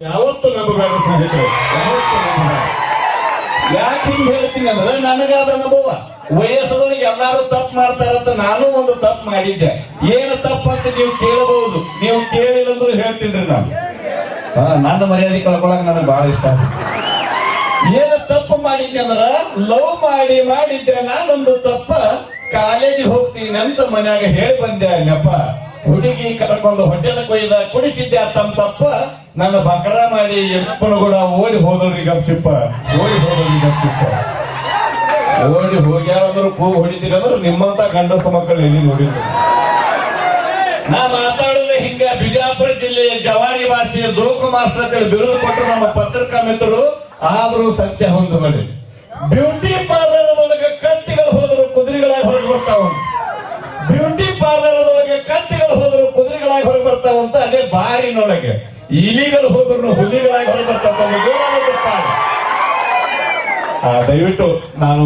ಯಾವತ್ತು ನಂಬಬೇಡ ಸ್ನೇಹಿತರೆ, ಯಾವತ್ತು ನಂಬಬೇಡ ಯಾಕೆ ಹಿಂಗ್ ಹೇಳ್ತೀನಿ ಅಂದ್ರೆ ನನಗಾದ ಅನುಭವ. ವಯಸ್ಸದೊಳಗೆ ಎಲ್ಲಾರು ತಪ್ಪು ಮಾಡ್ತಾರಂತ ನಾನು ಒಂದು ತಪ್ಪು ಮಾಡಿದ್ದೆ. ಏನು ತಪ್ಪು ಅಂತ ನೀವು ಕೇಳಬಹುದು. ನೀವು ಕೇಳಿಲ್ಲ ಅಂದ್ರೆ ಹೇಳ್ತೀನಿ ನಾನು. ನನ್ನ ಮರ್ಯಾದೆ ಕಳ್ಕೊಳಕ್ ನನಗೆ ಬಹಳ ಇಷ್ಟ. ಏನು ತಪ್ಪು ಮಾಡಿದ್ದೆ ಅಂದ್ರೆ ಲವ್ ಮಾಡಿ ಮಾಡಿದ್ದೆ ನಾನೊಂದು ತಪ್ಪ ಕಾಲೇಜಿಗೆ ಹೋಗ್ತೀನಿ ಅಂತ ಮನ್ಯಾಗ ಹೇಳಿ ಬಂದೆ ಅಲ್ಲಪ್ಪ ಹುಡುಗಿ ಕರ್ಕೊಂಡು ಹೊಟ್ಟೆದ ಕೊಯ್ದ ಕುಡಿಸಿದ್ದೆ ತಮ್ಮ ತಪ್ಪ ನನ್ನ ಬಕರ ಮಾಡಿ ಎಪ್ಪನು ಕೂಡ ಓಡಿ ಹೋದವ್ರಿ ಗಪ್ಚಿಪ್ಪ ಓಡಿ ಹೋದವ್ರಿ ಗಪ್ಚಿಪ್ಪ ಓಡಿ ಹೋಗ್ಯಾರಂದ್ರು ಕೂ ಹೊಡಿತೀರಂದ್ರೆ ನಿಮ್ಮಂತ ಗಂಡಸ ಮಕ್ಕಳು ಎಲ್ಲಿ ನೋಡಿದ್ರು? ನಾ ಮಾತಾಡೋದು ಹಿಂಗ ಬಿಜಾಪುರ ಜಿಲ್ಲೆಯ ಜವಾರಿ ಭಾಷೆಯ ಜೋಕು ಮಾಸ್ಟರ್ ಬಿರುದು ಕೊಟ್ಟರು ನಮ್ಮ ಪತ್ರಿಕಾ ಮಿತ್ರರು ಆದ್ರೂ ಸತ್ಯ ಹೊಂದಬೇಡಿ ಬ್ಯೂಟಿ ಕುದುರೆಗಳಾಗಿ ಬರ್ತಾವ ಅಂತ ಅದೇ ಬಾರಿನೊಳಗೆ ಇಲಿಗಳು ಹೋದ್ರು ಹುಲಿಗಳಾಗಿ. ಆ, ದಯವಿಟ್ಟು ನಾನು